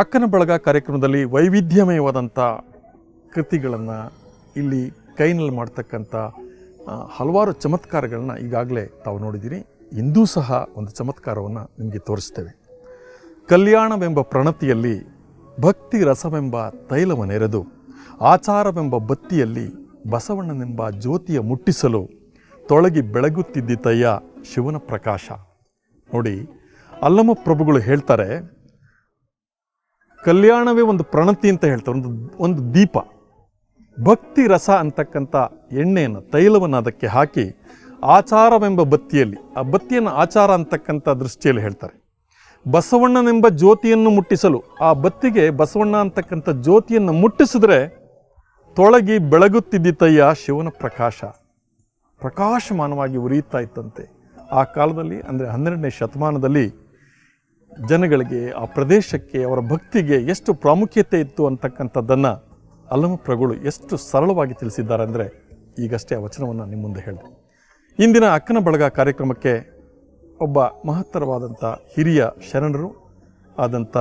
ಅಕ್ಕನ ಬಳಗ ಕಾರ್ಯಕ್ರಮದಲ್ಲಿ ವೈವಿಧ್ಯಮಯವಾದಂಥ ಕೃತಿಗಳನ್ನು ಇಲ್ಲಿ ಕೈನಲ್ಲಿ ಮಾಡ್ತಕ್ಕಂಥ ಹಲವಾರು ಚಮತ್ಕಾರಗಳನ್ನ ಈಗಾಗಲೇ ತಾವು ನೋಡಿದ್ದೀರಿ. ಇಂದೂ ಸಹ ಒಂದು ಚಮತ್ಕಾರವನ್ನು ನಿಮಗೆ ತೋರಿಸ್ತೇವೆ. ಕಲ್ಯಾಣವೆಂಬ ಪ್ರಣತಿಯಲ್ಲಿ ಭಕ್ತಿ ರಸವೆಂಬ ತೈಲವನೆರೆದು ಆಚಾರವೆಂಬ ಬತ್ತಿಯಲ್ಲಿ ಬಸವಣ್ಣನೆಂಬ ಜ್ಯೋತಿಯ ಮುಟ್ಟಿಸಲು ತೊಳಗಿ ಬೆಳಗುತ್ತಿದ್ದಿತಯ್ಯ ಶಿವನ ಪ್ರಕಾಶ. ನೋಡಿ ಅಲ್ಲಮ ಪ್ರಭುಗಳು ಹೇಳ್ತಾರೆ ಕಲ್ಯಾಣವೇ ಒಂದು ಪ್ರಣತಿ ಅಂತ ಹೇಳ್ತಾರೆ, ಒಂದು ಒಂದು ದೀಪ. ಭಕ್ತಿ ರಸ ಅಂತಕ್ಕಂಥ ಎಣ್ಣೆಯನ್ನು, ತೈಲವನ್ನು ಅದಕ್ಕೆ ಹಾಕಿ ಆಚಾರವೆಂಬ ಬತ್ತಿಯಲ್ಲಿ, ಆ ಬತ್ತಿಯನ್ನು ಆಚಾರ ಅಂತಕ್ಕಂಥ ದೃಷ್ಟಿಯಲ್ಲಿ ಹೇಳ್ತಾರೆ. ಬಸವಣ್ಣನೆಂಬ ಜ್ಯೋತಿಯನ್ನು ಮುಟ್ಟಿಸಲು, ಆ ಬತ್ತಿಗೆ ಬಸವಣ್ಣ ಅಂತಕ್ಕಂಥ ಜ್ಯೋತಿಯನ್ನು ಮುಟ್ಟಿಸಿದ್ರೆ ತೊಳಗಿ ಬೆಳಗುತ್ತಿದ್ದಿತಯ್ಯ ಶಿವನ ಪ್ರಕಾಶ. ಪ್ರಕಾಶಮಾನವಾಗಿ ಉರಿಯುತ್ತಾ ಇತ್ತಂತೆ. ಆ ಕಾಲದಲ್ಲಿ, ಅಂದರೆ ಹನ್ನೆರಡನೇ ಶತಮಾನದಲ್ಲಿ ಜನಗಳಿಗೆ ಆ ಪ್ರದೇಶಕ್ಕೆ ಅವರ ಭಕ್ತಿಗೆ ಎಷ್ಟು ಪ್ರಾಮುಖ್ಯತೆ ಇತ್ತು ಅಂತಕ್ಕಂಥದ್ದನ್ನು ಅಲ್ಲಮ ಪ್ರಗಳು ಎಷ್ಟು ಸರಳವಾಗಿ ತಿಳಿಸಿದ್ದಾರೆ ಅಂದರೆ ಈಗಷ್ಟೇ ಆ ವಚನವನ್ನು ನಿಮ್ಮ ಮುಂದೆ ಹೇಳಿದೆ. ಇಂದಿನ ಅಕ್ಕನ ಬಳಗ ಕಾರ್ಯಕ್ರಮಕ್ಕೆ ಒಬ್ಬ ಮಹತ್ತರವಾದಂಥ ಹಿರಿಯ ಶರಣರು ಆದಂಥ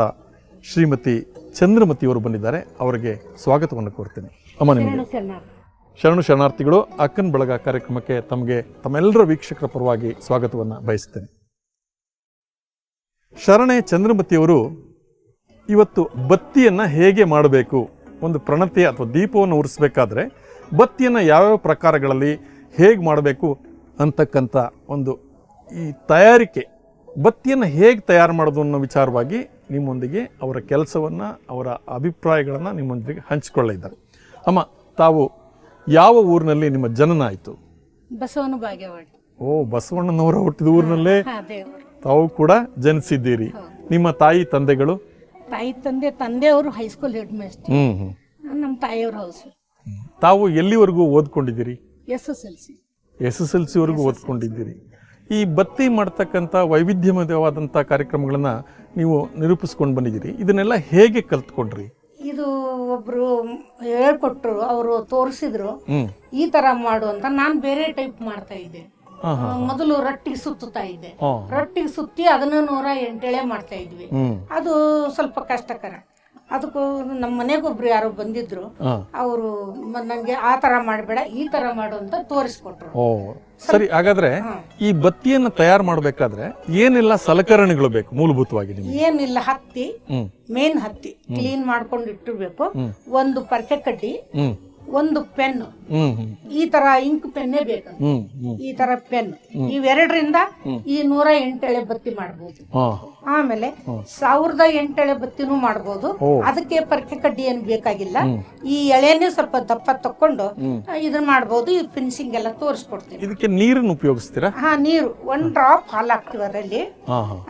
ಶ್ರೀಮತಿ ಚಂದ್ರಮತಿಯವರು ಬಂದಿದ್ದಾರೆ. ಅವರಿಗೆ ಸ್ವಾಗತವನ್ನು ಕೋರ್ತೇನೆ. ಅಮ್ಮ ನಿಮಗೆ. ಶರಣು ಶರಣಾರ್ಥಿಗಳು ಅಕ್ಕನ ಬಳಗ ಕಾರ್ಯಕ್ರಮಕ್ಕೆ ತಮಗೆ ತಮ್ಮೆಲ್ಲರ ವೀಕ್ಷಕರ ಪರವಾಗಿ ಸ್ವಾಗತವನ್ನು ಬಯಸ್ತೇನೆ. ಶರಣೆ ಚಂದ್ರಮತಿಯವರು ಇವತ್ತು ಬತ್ತಿಯನ್ನು ಹೇಗೆ ಮಾಡಬೇಕು? ಒಂದು ಪ್ರಣತಿ ಅಥವಾ ದೀಪವನ್ನು ಉರಿಸಬೇಕಾದ್ರೆ ಬತ್ತಿಯನ್ನು ಯಾವ್ಯಾವ ಪ್ರಕಾರಗಳಲ್ಲಿ ಹೇಗೆ ಮಾಡಬೇಕು ಅಂತಕ್ಕಂಥ ಒಂದು ಈ ತಯಾರಿಕೆ. ಬತ್ತಿಯನ್ನು ಹೇಗೆ ತಯಾರು ಮಾಡೋದು ಅನ್ನೋ ವಿಚಾರವಾಗಿ ನಿಮ್ಮೊಂದಿಗೆ ಅವರ ಕೆಲಸವನ್ನು ಅವರ ಅಭಿಪ್ರಾಯಗಳನ್ನು ನಿಮ್ಮೊಂದಿಗೆ ಹಂಚಿಕೊಳ್ಳಿದ್ದಾರೆ ಅಮ್ಮ ತಾವು ಯಾವ ಊರಿನಲ್ಲಿ ನಿಮ್ಮ ಜನನ ಆಯಿತು ಬಸವನ ಬಾಗೇವಾಡಿ. ಓ ಬಸವಣ್ಣನವರ ಹುಟ್ಟಿದ ಊರಿನಲ್ಲೇ. ತಾವು ಕೂಡ ಜನಿಸಿದ್ದೀರಿ. ನಿಮ್ಮ ತಾಯಿ ತಂದೆಗಳು? ತಾಯಿ ತಂದೆ ತಂದೆಯವರು high school headmaster hmm hmm. ನಮ್ಮ ತಾಯಿಯವರು ಹೌಸ್ ತಾವು ಎಲ್ಲಿವರೆಗೂ ಓದ್ಕೊಂಡಿದ್ದೀರಿ? S S L C. S S L ಸಿವರೆಗೂ ಓದ್ಕೊಂಡಿದ್ದೀರಿ. ಈ ಬತ್ತಿ ಮಾಡ್ತಕ್ಕಂಥ ವೈವಿಧ್ಯಮಯವಾದಂಥ ಕಾರ್ಯಕ್ರಮಗಳನ್ನು ನೀವು ನಿರೂಪಿಸ್ಕೊಂಡು ಬಂದಿದ್ದೀರಿ. ಇದನ್ನೆಲ್ಲ ಹೇಗೆ ಕಲ್ತ್ಕೊಂಡ್ರಿ? ಇದು ಒಬ್ರು ಹೇಳ್ಕೊಟ್ರು ಅವರು ತೋರಿಸಿದ್ರು. ಹ್ಮ್. ಈ ತರ ಮಾಡು ಅಂತ ನಾನು ಬೇರೆ ಟೈಪ್ ಮಾಡ್ತಾ ಇದ್ದೆ. ಮೊದಲು ರೊಟ್ಟಿಗೆ ಸುತ್ತಾ ಇದ್ದೆ ರೊಟ್ಟಿ ರೊಟ್ಟಿಗೆ ಸುತ್ತಿ ಅದನ್ನ ನೂರ ಎಂಟೆಳೆ ಮಾಡ್ತಾ ಇದ್ವಿ. ಅದು ಸ್ವಲ್ಪ ಕಷ್ಟಕರ. ಅದಕ್ಕೂ ನಮ್ಮ ಮನೆಗೊಬ್ರು ಯಾರೋ ಬಂದಿದ್ರು. ಅವರು ನನಗೆ ಆ ತರ ಮಾಡಬೇಡ ಈ ತರ ಮಾಡು ಅಂತ ತೋರಿಸ್ಕೊಟ್ರು. ಸರಿ ಹಾಗಾದ್ರೆ ಈ ಬತ್ತಿಯನ್ನು ತಯಾರು ಮಾಡಬೇಕಾದ್ರೆ ಏನೆಲ್ಲ ಸಲಕರಣೆಗಳು ಬೇಕು ಮೂಲಭೂತವಾಗಿ ಏನಿಲ್ಲ ಹತ್ತಿ ಮೇನ್ ಹತ್ತಿ ಕ್ಲೀನ್ ಮಾಡ್ಕೊಂಡು ಇಟ್ಟಿರ್ಬೇಕು. ಒಂದು ಪರ್ಕೆ ಕಡ್ಡಿ ಒಂದು ಪೆನ್. ಈ ತರ ಇಂಕ್ ಪೆನ್ನೇ ಬೇಕು ಈ ತರ ಪೆನ್. ಇವೆರಡರಿಂದ ಈ ನೂರ ಎಂಟೆಳೆ ಬತ್ತಿ ಮಾಡಬಹುದು ಆಮೇಲೆ ಸಾವಿರದ ಎಂಟೆಳೆ ಬತ್ತಿನೂ ಮಾಡಬಹುದು ಅದಕ್ಕೆ ಪರಕೆ ಕಡ್ಡಿ ಏನು ಬೇಕಾಗಿಲ್ಲ. ಈ ಎಳೆನೇ ಸ್ವಲ್ಪ ದಪ್ಪ ತಕೊಂಡು ಇದನ್ನ ಮಾಡಬಹುದು ಈ ಫಿನಿಶಿಂಗ್ ಎಲ್ಲ ತೋರಿಸ್ಕೊಡ್ತೀನಿ. ಇದಕ್ಕೆ ನೀರನ್ನು ಉಪಯೋಗಿಸ್ತೀರಾ? ಹಾ ನೀರು. ಒನ್ ಡ್ರಾಪ್ ಹಾಲು ಹಾಕ್ತಿವಿ ಅದರಲ್ಲಿ.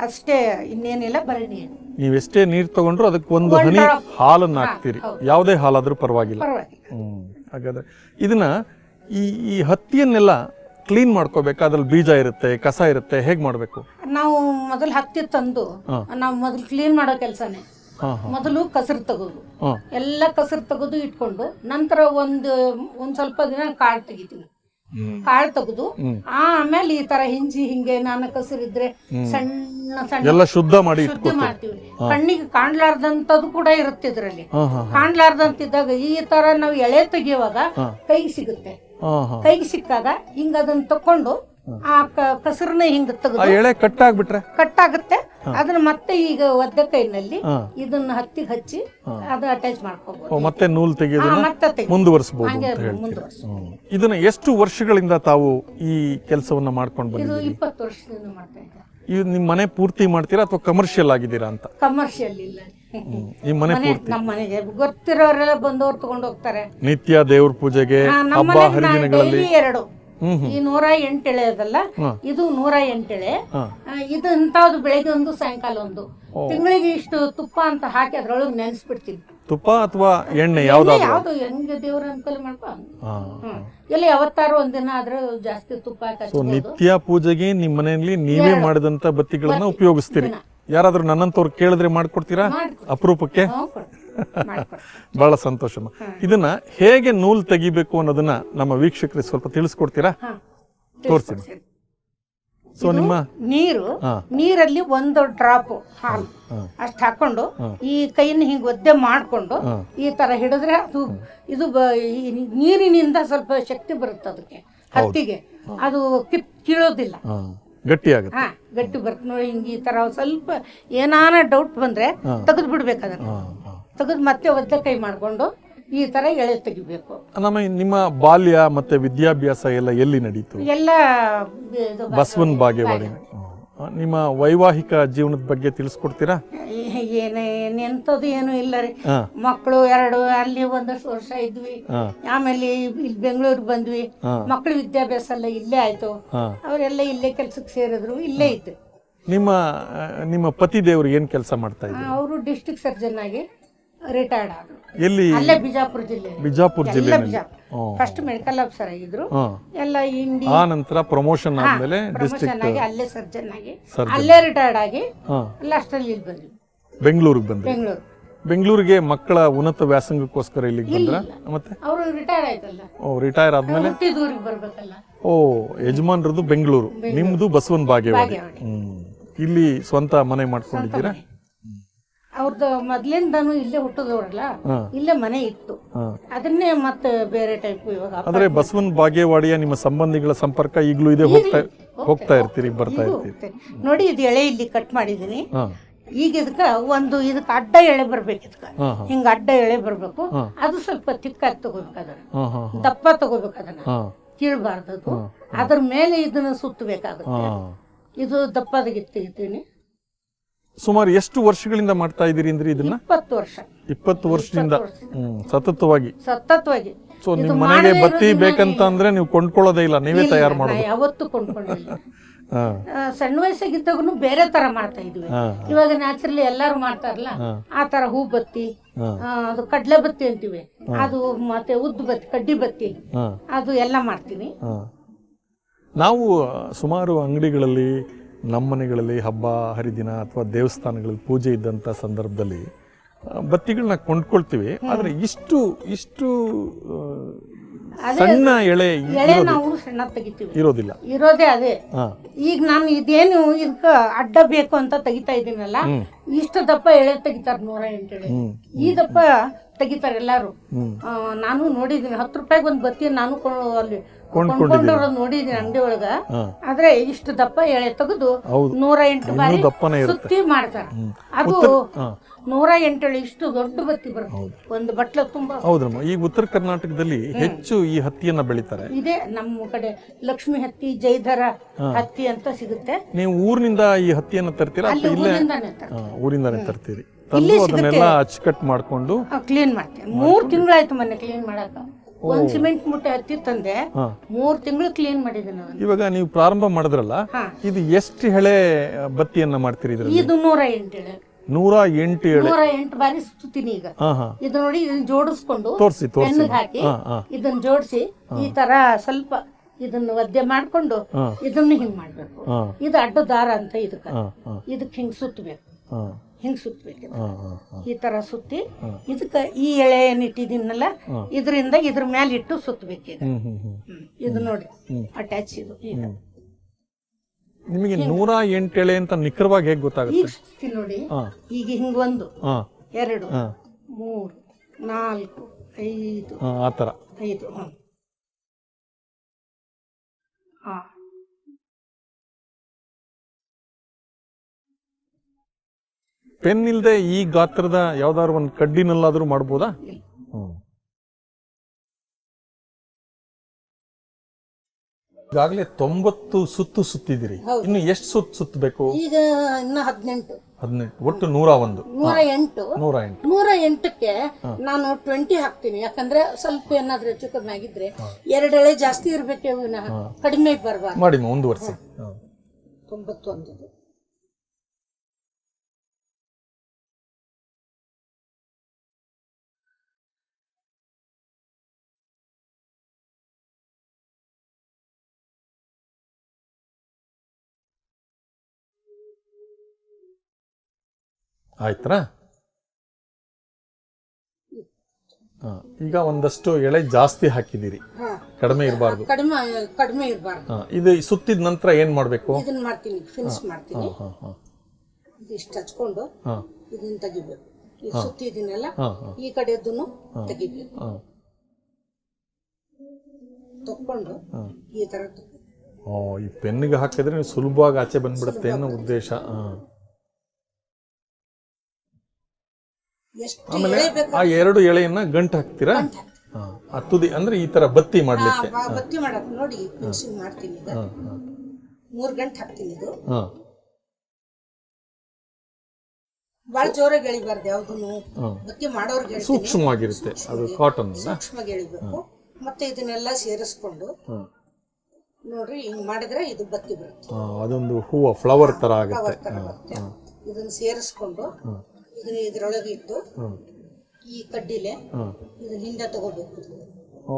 ಅಷ್ಟೇ ಇನ್ನೇನಿಲ್ಲ ಬರೀ ನೀರು. ನೀವೆಷ್ಟೇ ನೀರು ತಗೊಂಡ್ರು ಅದಕ್ಕೆ ಒಂದು ಹನಿ ಹಾಲನ್ನು ಹಾಕ್ತೀರಿ. ಯಾವುದೇ ಹಾಲಾದ್ರೂ ಪರವಾಗಿಲ್ಲ. ಹ್ಮ್ ಹಾಗಾದ್ರೆ ಇದನ್ನ ಈ ಈ ಹತ್ತಿಯನ್ನೆಲ್ಲ ಕ್ಲೀನ್ ಮಾಡ್ಕೋಬೇಕು? ಅದ್ರಲ್ಲಿ ಬೀಜ ಇರುತ್ತೆ ಕಸ ಇರುತ್ತೆ ಹೇಗ್ ಮಾಡಬೇಕು? ನಾವು ಮೊದಲು ಹತ್ತಿ ತಂದು ನಾವು ಮೊದಲು ಕ್ಲೀನ್ ಮಾಡೋ ಕೆಲಸನೇ. ಮೊದಲು ಕಸರು ತೆಗೋದು. ಎಲ್ಲ ಕಸರು ತೆಗೆದು ಇಟ್ಕೊಂಡು ನಂತರ ಒಂದು ಒಂದ್ ಸ್ವಲ್ಪ ದಿನ ಕಾಳು ತೆಗಿತೀವಿ. ಕಾಳು ತೆಗೆದು ಆಮೇಲೆ ಈ ತರ ಹಿಂಜಿ ಹಿಂಗೆ ನಾನು ಕಸರಿದ್ರೆ ಸಣ್ಣ ಸಣ್ಣ ಶುದ್ಧ ಮಾಡಿ ಶುದ್ಧ ಮಾಡ್ತೀವಿ. ಕಣ್ಣಿಗೆ ಕಾಣ್ಲಾರ್ದಂತದ್ದು ಕೂಡ ಇರುತ್ತೆ ಇದ್ರಲ್ಲಿ. ಕಾಣ್ಲಾರ್ದಂತಿದ್ದಾಗ ಈ ತರ ನಾವು ಎಳೆ ತೆಗಿಯುವಾಗ ಕೈಗೆ ಸಿಗುತ್ತೆ. ಕೈಗೆ ಸಿಕ್ಕಾಗ ಹಿಂಗ ಅದನ್ನ ತಕೊಂಡು ಆ ಕಸರನ್ನ ಹಿಂಗ ತೆಗೆದು ಎಳೆ ಕಟ್ ಆಗುತ್ತೆ ಅದನ್ನ ಮತ್ತೆ ಈಗ ಒದ್ದೆ ಕೈನಲ್ಲಿ ಇದನ್ನ ಹತ್ತಿಗೆ ಹಚ್ಚಿ ಅದು ಅಟ್ಯಾಚ್ ಮಾಡ್ಕೋಬಹುದು ಮತ್ತೆ ನೂಲ್ ತೆಗೆಯೋದನ್ನ ಮತ್ತೆ ಮುಂದುವರಿಸಬಹುದು ಅಂತ ಹೇಳ್ತೀರಿ? ಇದನ್ನ ಎಷ್ಟು ವರ್ಷಗಳಿಂದ ತಾವು ಈ ಕೆಲಸವನ್ನ ಮಾಡ್ಕೊಂಡು ಬಂದಿದ್ದೀರಿ? ಇಪ್ಪತ್ತು ವರ್ಷದಿಂದ ಮಾಡ್ತಾ ಇದ್ದೆ ಇದು ನಿಮ್ಮ ಮನೆ ಪೂರ್ತಿ ಮಾಡ್ತೀರಾ ಅಥವಾ ಕಮರ್ಷಿಯಲ್ ಆಗಿದ್ದೀರಾ ಅಂತ? ಕಮರ್ಷಿಯಲ್ ಇಲ್ಲ. ಈ ಮನೆ ಪೂರ್ತಿ? ನಮ್ಮ ಮನೆಗೆ ಗೊತ್ತಿರೋರೆಲ್ಲ ಬಂದವ್ರು ತಗೊಂಡು ಹೋಗ್ತಾರೆ. ನಿತ್ಯ ದೇವ್ರ ಪೂಜೆಗೆ ಹಬ್ಬ ಹರಿದಿನಗಳಲ್ಲಿ? ಎರಡು. ಈ ನೂರ ಎಂಟೆಳೆ ಅದಲ್ಲ? ಇದು ನೂರ ಎಂಟೆಳೆ ಇದು ಇಂಥದ್ದು ಬೆಳಗ್ಗೆ ಒಂದು ಸಾಯಂಕಾಲ ಒಂದು. ತಿಂಗಳಿಗೆ ಇಷ್ಟು ತುಪ್ಪ ಅಂತ ಹಾಕಿ ಅದ್ರೊಳಗೆ ನೆನೆಸ್ಬಿಡ್ತೀನಿ. ತುಪ್ಪ ಅಥವಾ ಎಣ್ಣೆ ಯಾವ್ದಾದ್ರು? ಯಾವ್ದು? ಹೆಂಗೆ ದೇವ್ರ ಅನುಕೂಲ ಮಾಡ್ಕೊ. ಎಲ್ಲಿ ಯಾವತ್ತಾರು ಒಂದಿನ ಆದ್ರೂ ಜಾಸ್ತಿ ತುಪ್ಪ ಸೊ ನಿತ್ಯ ಪೂಜೆಗೆ ನಿಮ್ಮ ಮನೆಯಲ್ಲಿ ನೀವೇ ಮಾಡಿದಂತ ಬತ್ತಿಗಳನ್ನ ಉಪಯೋಗಿಸ್ತೀರಿ. ಯಾರಾದ್ರೂ ನನ್ನಂತವ್ರು ಕೇಳಿದ್ರೆ ಮಾಡ್ಕೊಡ್ತೀರಾ? ಅಪರೂಪಕ್ಕೆ? ಬಹಳ ಸಂತೋಷಮ್ಮ ಇದನ್ನ ಹೇಗೆ ನೂಲ್ ತೆಗಿಬೇಕು ಅನ್ನೋದನ್ನ ನಮ್ಮ ವೀಕ್ಷಕರಿಗೆ ಸ್ವಲ್ಪ ತಿಳಿಸ್ಕೊಡ್ತೀರಾ? ತೋರಿಸಿ ಸೊ ನಿಮ್ಮ ನೀರು ನೀರಲ್ಲಿ ಒಂದು ಡ್ರಾಪ್ ಹಾಲು. ಅಷ್ಟು ಹಾಕೊಂಡು ಈ ಕೈನ ಹಿಂಗ್ ಒದ್ದೆ ಮಾಡ್ಕೊಂಡು ಈ ತರ ಹಿಡಿದ್ರೆ ಅದು ಇದು ನೀರಿನಿಂದ ಸ್ವಲ್ಪ ಶಕ್ತಿ ಬರುತ್ತೆ ಅದಕ್ಕೆ ಹತ್ತಿಗೆ. ಅದು ಕಿತ್ ಕೀಳೋದಿಲ್ಲ. ಗಟ್ಟಿ ಆಗುತ್ತೆ ಹಾ ಗಟ್ಟಿ ಬರುತ್ತೆ. ನೋಡಿ ಹಿಂಗ್ ಈ ತರ ಸ್ವಲ್ಪ ಏನಾನ ಡೌಟ್ ಬಂದ್ರೆ ತೆಗೆದು ಬಿಡ್ಬೇಕು ಅದನ್ನ. ತೆಗೆದು ಮತ್ತೆ ಒದ್ದೆ ಕೈ ಮಾಡ್ಕೊಂಡು ಈ ತರ ಎಳೆ ತೆಗಿಬೇಕು. ನಮ್ಮ ನಿಮ್ಮ ಬಾಲ್ಯ ಮತ್ತೆ ವಿದ್ಯಾಭ್ಯಾಸ ಎಲ್ಲ ಎಲ್ಲಿ ನಡೀತು? ಎಲ್ಲ ಇದು ಬಸವನ್ ಬಾಗೇವಾಡಿ. ನಿಮ್ಮ ವೈವಾಹಿಕ ಜೀವನದ ಬಗ್ಗೆ ತಿಳಿಸ್ಕೊಡ್ತೀರಾ? ಏನೇ ಎಂತದ್ದು ಏನು ಇಲ್ಲ ರೀ. ಹಾ. ಮಕ್ಕಳು ಎರಡು ಅಲ್ಲಿ ಒಂದಷ್ಟು ವರ್ಷ ಇದ್ವಿ. ಹಾ. ಆಮೇಲೆ ಇಲ್ಲಿ ಬೆಂಗಳೂರಿಗೆ ಬಂದ್ವಿ. ಮಕ್ಕಳು ಮಕ್ಕಳ ವಿದ್ಯಾಭ್ಯಾಸ ಎಲ್ಲ ಇಲ್ಲೇ ಆಯ್ತು. ಹಾ. ಅವರೆಲ್ಲ ಇಲ್ಲೇ ಕೆಲ್ಸಕ್ಕೆ ಸೇರಿದ್ರು ಇಲ್ಲೇ ಇತ್ತು ನಿಮ್ಮ ಆ, ನಿಮ್ಮ ಪತಿ ದೇವರು ಏನ್ ಕೆಲಸ ಮಾಡ್ತಾ ಇದ್ರು? ಅವರು ಡಿಸ್ಟ್ರಿಕ್ಟ್ ಸರ್ಜನ್ ಆಗಿ ರಿಟೈರ್ಡ್ ಆದ್ರು. ಎಲ್ಲಿ? ಅಲ್ಲೇ ಬಿಜಾಪುರ ಜಿಲ್ಲೆ ಬಿಜಾಪುರ ಜಿಲ್ಲೆ ಫಸ್ಟ್ ಮೆಡಿಕಲ್ ಆಫೀಸರ್ ಆಗಿದ್ರು. ಎಲ್ಲ ಇಂಡಿ ಆ ನಂತರ ಪ್ರಮೋಷನ್ ಆದ್ಮೇಲೆ ಡಿಸ್ಟ್ರಿಕ್ಟ್ ಆಗಿ ಅಲ್ಲೇ ಸರ್ಜನ್ ಆಗಿ. ಅಲ್ಲೇ ರಿಟೈರ್ಡ್ ಆಗಿ ಲಾಸ್ಟ್ ಅಲ್ಲಿ ಇಲ್ಲಿ ಬಂದ್ವಿ. ಬೆಂಗಳೂರಿಗೆ ಬಂದ್ವಿ ಬೆಂಗಳೂರು. ಬೆಂಗಳೂರಿಗೆ ಮಕ್ಕಳ ಉನ್ನತ ವ್ಯಾಸಂಗಕ್ಕೋಸ್ಕರ ಇಲ್ಲಿಗೆ ಬಂದ್ರ? ಮತ್ತೆ? ಅವರು ರಿಟೈರ್ ಆಯ್ತಲ್ಲ. ಓ ರಿಟೈರ್ ಆದ್ಮೇಲೆ? ಹುಟ್ಟಿದೂರಿಗೆ ಬರ್ಬೇಕಲ್ಲ. ಓ ಯಜಮಾನ್ರದ್ದು ಬೆಂಗಳೂರು. ನಿಮ್ದು ಬಸವನ್ ಬಾಗೇವಾಡಿ. ಬಾಗೇವಾಡಿ. ಹ್ಮ್. ಇಲ್ಲಿ ಸ್ವಂತ ಮನೆ ಮಾಡ್ಕೊಂಡಿದ್ದೀರಾ? ಅವ್ರದ್ದು ಮೊದ್ಲಿಂದಾನು ಇಲ್ಲೇ ಹುಟ್ಟದವ್ರಲ್ಲ. ಇಲ್ಲೇ ಮನೆ ಇತ್ತು. ಅದನ್ನೇ ಮತ್ತೆ ಬೇರೆ ಟೈಪ್ ಇವಾಗ ಅಂದ್ರೆ ಬಸವನ್ ಬಾಗೇವಾಡಿಯ ನಿಮ್ಮ ಸಂಬಂಧಿಗಳ ಸಂಪರ್ಕ ಈಗಲೂ ಇದೆ ಹೋಗ್ತಾ ಹೋಗ್ತಾ ಇರ್ತೀರಿ ಬರ್ತಾ ಇರ್ತೀರಿ. ನೋಡಿ ಇದು ಎಳೆ ಇಲ್ಲಿ ಕಟ್ ಮಾಡಿದೀನಿ ಈಗ ಇದಕ್ಕ ಒಂದು ಇದಕ್ಕೆ ಅಡ್ಡ ಎಳೆ ಬರ್ಬೇಕು ಇದಕ್ಕ. ಹಿಂಗ ಅಡ್ಡ ಎಳೆ ಬರ್ಬೇಕು. ಅದು ಸ್ವಲ್ಪ ತಿಕ್ಕಾಗಿ ತಗೋಬೇಕು ಅದನ್ನ. ದಪ್ಪ ತಗೋಬೇಕು ಅದನ್ನ. ಕೀಳ್ಬಾರ್ದು ಅದ್ರ ಮೇಲೆ ಇದನ್ನ ಸುತ್ತಬೇಕಾಗುತ್ತೆ. ಇದು ದಪ್ಪದಾಗಿ ತೆಗಿತೀನಿ ಸುಮಾರು ಎಷ್ಟು ವರ್ಷಗಳಿಂದ ಮಾಡ್ತಾ ಇದ್ದೀರಿ ಅಂದ್ರೆ ಇದನ್ನ? ಇಪ್ಪತ್ತು ವರ್ಷ. ಇಪ್ಪತ್ತು ವರ್ಷದಿಂದ. ಹ್ಮ್ ಸತತವಾಗಿ. ಸತತವಾಗಿ. ಸೊ ನಿಮ್ ಮನೆಗೆ ಬತ್ತಿ ಬೇಕಂತ ಅಂದ್ರೆ ನೀವು ಕೊಂಡ್ಕೊಳ್ಳೋದೇ ಇಲ್ಲ ನೀವೇ ತಯಾರು ಮಾಡೋದು. ಯಾವತ್ತು ಕೊಂಡ್ಕೊಂಡಿಲ್ಲ ಹಾ. ಸಣ್ಣ ವಯಸ್ಸಾಗಿದ್ದಾಗೂ ಬೇರೆ ತರ ಮಾಡ್ತಾ ಇದ್ವಿ. ಹಾ ಇವಾಗ ನ್ಯಾಚುರಲಿ ಎಲ್ಲಾರು ಮಾಡ್ತಾರಲ್ಲ ಆ ತರ ಹೂ ಬತ್ತಿ ಹಾ. ಆ, ಅದು ಕಡ್ಲೆ ಬತ್ತಿ ಅಂತೀವಿ. ಅದು ಮತ್ತೆ ಉದ್ದ ಬತ್ತಿ ಕಡ್ಡಿ ಬತ್ತಿ ಹಾ. ಅದು ಎಲ್ಲ ಮಾಡ್ತೀನಿ ಹಾ. ನಾವು ಸುಮಾರು ಅಂಗಡಿಗಳಲ್ಲಿ ನಮ್ಮ ಮನೆಗಳಲ್ಲಿ ಹಬ್ಬ ಹರಿದಿನ ಅಥವಾ ದೇವಸ್ಥಾನಗಳಲ್ಲಿ ಪೂಜೆ ಇದ್ದಂಥ ಸಂದರ್ಭದಲ್ಲಿ ಬತ್ತಿಗಳನ್ನ ಕೊಂಡ್ಕೊಳ್ತೀವಿ. ಆದರೆ ಇಷ್ಟು ಇಷ್ಟು ಸಣ್ಣ ಎಳೆ ಎಳೆ ನಾವು ಸಣ್ಣ ತೆಗಿತೀವಿ. ಇರೋದಿಲ್ಲ. ಇರೋದೇ ಅದೇ. ಈಗ ನಾನು ಇದೇನು ಇದಕ್ಕ ಅಡ್ಡ ಬೇಕು ಅಂತ ತೆಗಿತಾ ಇದ್ದೀನಲ್ಲ ಇಷ್ಟು ದಪ್ಪ ಎಳೆ ತೆಗಿತಾರೆ ನೂರ ಎಂಟು ಎಳೆ. ಈ ದಪ್ಪ ತೆಗಿತಾರೆ ಎಲ್ಲಾರು. ನಾನು ನೋಡಿದೀನಿ ಹತ್ತು ರೂಪಾಯಿಗೆ ಒಂದು ಬತ್ತಿ ನಾನು ಅಲ್ಲಿ ಕೊಂಡ್ಕೊಂಡವ್ರ ನೋಡಿದೀನಿ ಅಂಗಡಿ ಒಳಗ. ಆದ್ರೆ ಇಷ್ಟು ದಪ್ಪ ಎಳೆ ತೆಗೆದು. ನೂರ ಎಂಟು ಬಾರಿ. ಸುತ್ತಿ ಮಾಡ್ತಾರ. ಅದು. ನೂರ ಎಂಟು ಎಳೆ ಇಷ್ಟು ದೊಡ್ಡ ಬತ್ತಿ ಬರುತ್ತೆ. ಒಂದು ಬಟ್ಲ ತುಂಬಾ. ಹೌದಮ್ಮ ಈ ಉತ್ತರ ಕರ್ನಾಟಕದಲ್ಲಿ ಹೆಚ್ಚು ಈ ಹತ್ತಿಯನ್ನ ಬೆಳೀತಾರೆ. ಇದೆ ನಮ್ಮ ಕಡೆ ಲಕ್ಷ್ಮಿ ಹತ್ತಿ ಜೈಧರ ಹತ್ತಿ ಅಂತ ಸಿಗುತ್ತೆ. ನೀವು ಊರಿನಿಂದ ಈ ಹತ್ತಿಯನ್ನ ತರ್ತೀರಾ ಊರಿಂದಾನೇ ತರ್ತೀರಿ. ತಂದು ಅದನ್ನೆಲ್ಲ ಅಚ್ಚುಕಟ್ಟು ಮಾಡ್ಕೊಂಡು ಕ್ಲೀನ್ ಮಾಡ್ತೀನಿ ಮೂರ್ ತಿಂಗಳಾಯ್ತು ಮೊನ್ನೆ ಕ್ಲೀನ್ ಮಾಡಾಕ ಒಂದ್ ಸಿಮೆಂಟ್ ಮುಟ್ಟೆ ಹತ್ತಿ ತಂದೆ. ಮೂರ್ ತಿಂಗಳು ಕ್ಲೀನ್ ಮಾಡಿದ್ದೀನಿ ಇವಾಗ ನೀವು ಪ್ರಾರಂಭ ಮಾಡಿದ್ರಲ್ಲ. ಇದು ಎಷ್ಟು ಹೆಳೆ ಬತ್ತಿಯನ್ನ ಮಾಡ್ತೀರಿ ಇದ್ರಲ್ಲಿ? ಇದು ನೂರ ಎಂಟು ಎಳೆ. ನೂರ ಎಂಟು ಎಳೆ. ನೂರ ಎಂಟು ಬಾರಿ ಸುತ್ತೀನಿ ಈಗ. ಇದು ನೋಡಿ ಇದನ್ನ ಜೋಡಿಸ್ಕೊಂಡು ತೋರಿಸಿ ತೋರಿಸಿ. ಹಾಕಿ ಇದನ್ನ ಜೋಡಿಸಿ ಈ ತರ ಸ್ವಲ್ಪ ಇದನ್ನ ಒದ್ದೆ ಮಾಡ್ಕೊಂಡು. ಇದನ್ನ ಹಿಂಗ್ ಮಾಡ್ಬೇಕು. ಇದು ಅಡ್ಡ ದಾರ ಅಂತ ಇದಕ್ಕ. ಇದಕ್ಕೆ ಹಿಂಗ್ ಸುತ್ತಬೇಕು. ಹಿಂಗ್ ಸುತ್ತಬೇಕು ಈ ತರ ಸುತ್ತಿ ಇದಕ್ಕ ಈ ಎಳೆ ಏನ್ ಇಟ್ಟಿದ್ದೀನಲ್ಲ ಇದರಿಂದ ಇದ್ರ ಮೇಲೆ ಇಟ್ಟು ಸುತ್ತಬೇಕು ಹ್ಮ್. ಇದು ನೋಡಿ ಅಟ್ಯಾಚ್ ಇದು ಈಗ. ನಿಮಗೆ ನೂರ ಎಂಟು ಎಳೆ ಅಂತ ನಿಖರವಾಗಿ ಹೇಗೆ ಈಗ ಸುತ್ತಿ ನೋಡಿ ಈಗ ಹಿಂಗ್ ಒಂದು ಎರಡು ಮೂರು ನಾಲ್ಕು ಐದು ಆ ಥರ ಐದು ಹ. ಪೆನ್ ಇಲ್ಲದೆ ಈ ಗಾತ್ರದ ಯಾವ್ದಾದ್ರು ಒಂದು ಕಡ್ಡಿನಲ್ಲಾದ್ರೂ ಮಾಡ್ಬೋದಾ. ಈಗಾಗಲೇ ತೊಂಬತ್ತು ಸುತ್ತು ಸುತ್ತಿದಿರಿ ಇನ್ನು ಎಷ್ಟು ಸುತ್ತು ಸುತ್ತಬೇಕು? ಈಗ ಇನ್ನ ಹದಿನೆಂಟು. ಹದಿನೆಂಟು. ಒಟ್ಟು ನೂರ ಒಂದು. ನೂರ ಎಂಟು. ನೂರ ಎಂಟು. ನೂರ ಎಂಟಕ್ಕೆ ನಾನು ಟ್ವೆಂಟಿ ಹಾಕ್ತೀನಿ. ಯಾಕಂದ್ರೆ ಸ್ವಲ್ಪ ಏನಾದ್ರೂ ಹೆಚ್ಚು ಕಮ್ಮಿ ಆಗಿದ್ರೆ ಎರಡೆಳೆ ಜಾಸ್ತಿ ಇರ್ಬೇಕು ವಿನಃ. ಕಡಿಮೆ ಬರಬಾರ್ದು. ಮಾಡಿ ಮುಂದುವರಿಸಿ ತೊಂಬತ್ತೊಂದು ಆಯ್ತಾ ಹಾ. ಈಗ ಒಂದಷ್ಟು ಎಳೆ ಜಾಸ್ತಿ ಹಾಕಿದ್ದೀರಿ. ಹಾ. ಕಡಿಮೆ ಇರಬಾರ್ದು. ಕಡಿಮೆ ಕಡಿಮೆ ಇರಬಾರ್ದು. ಇದು ಸುತ್ತಿದ ನಂತರ ಏನ್ ಮಾಡ್ಬೇಕು? ಇದನ್ನ ಮಾಡ್ತೀನಿ ಫಿನಿಶ್ ಮಾಡ್ತೀನಿ. ಹಾ, ಹಾ, ಇದಿಷ್ಟು ಹಚ್ಕೊಂಡು ಹಾ, ಇದನ್ನ ತೆಗಿಬೇಕು. ಈ ಸುತ್ತಿ ಇದನ್ನೆಲ್ಲ ಹಾ, ಹಾ, ಈ ಕಡೆದನ್ನು ತೆಗಿಬೇಕು. ಹಾ, ತಕ್ಕೊಂಡು ಈ ತರ ತಕ್ಕೊಂಡು ಓ ಈ ಪೆನ್ನಿಗೆ ಹಾಕಿದ್ರೆ ಸುಲಭವಾಗಿ ಆಚೆ ಬಂದ್ಬಿಡುತ್ತೆ ಅನ್ನೋ ಉದ್ದೇಶ ಹಾ. ಎಷ್ಟು ಆಮೇಲೆ ಆ ಎರಡು ಎಳೆಯನ್ನ ಗಂಟು ಹಾಕ್ತೀರಾ. ಆ ತುದಿ ಅಂದ್ರೆ ಈ ತರ ಬತ್ತಿ ಮಾಡ್ಲಿಕ್ಕೆ. ಬತ್ತಿ ಮಾಡಕ್ ನೋಡಿ ಮಿಕ್ಸಿಂಗ್ ಮಾಡ್ತೀನಿ ಈಗ. ಮೂರ್ ಗಂಟೆ ಹಾಕ್ತೀನಿ ಇದು. ಹಾ, ಬಾಳ ಜೋರಾಗಿ ಎಳಿಬಾರ್ದು ಯಾವ್ದನ್ನು. ಬತ್ತಿ ಮಾಡೋರ್ಗೆ ಸೂಕ್ಷ್ಮವಾಗಿರುತ್ತೆ. ಅದು ಕಾಟನ್ ಸೂಕ್ಷ್ಮವಾಗಿ ಎಳಿಬೇಕು. ಮತ್ತೆ ಇದನ್ನೆಲ್ಲ ಸೇರಿಸ್ಕೊಂಡು. ನೋಡ್ರಿ ಹಿಂಗ್ ಮಾಡಿದ್ರೆ ಇದು ಬತ್ತಿ ಬರುತ್ತೆ. ಅದೊಂದು ಹೂವು ಫ್ಲವರ್ ತರ ಆಗುತ್ತೆ. ಇದನ್ನ ಸೇರಿಸ್ಕೊಂಡು ಇದ್ರೊಳಗೆ ಇಟ್ಟು ಹ್ಮ್. ಈ ಕಡ್ಡಿಲೆ ಹಾ. ಇದನ್ನ ಹಿಂದೆ ತಗೋಬೇಕು. ಓ.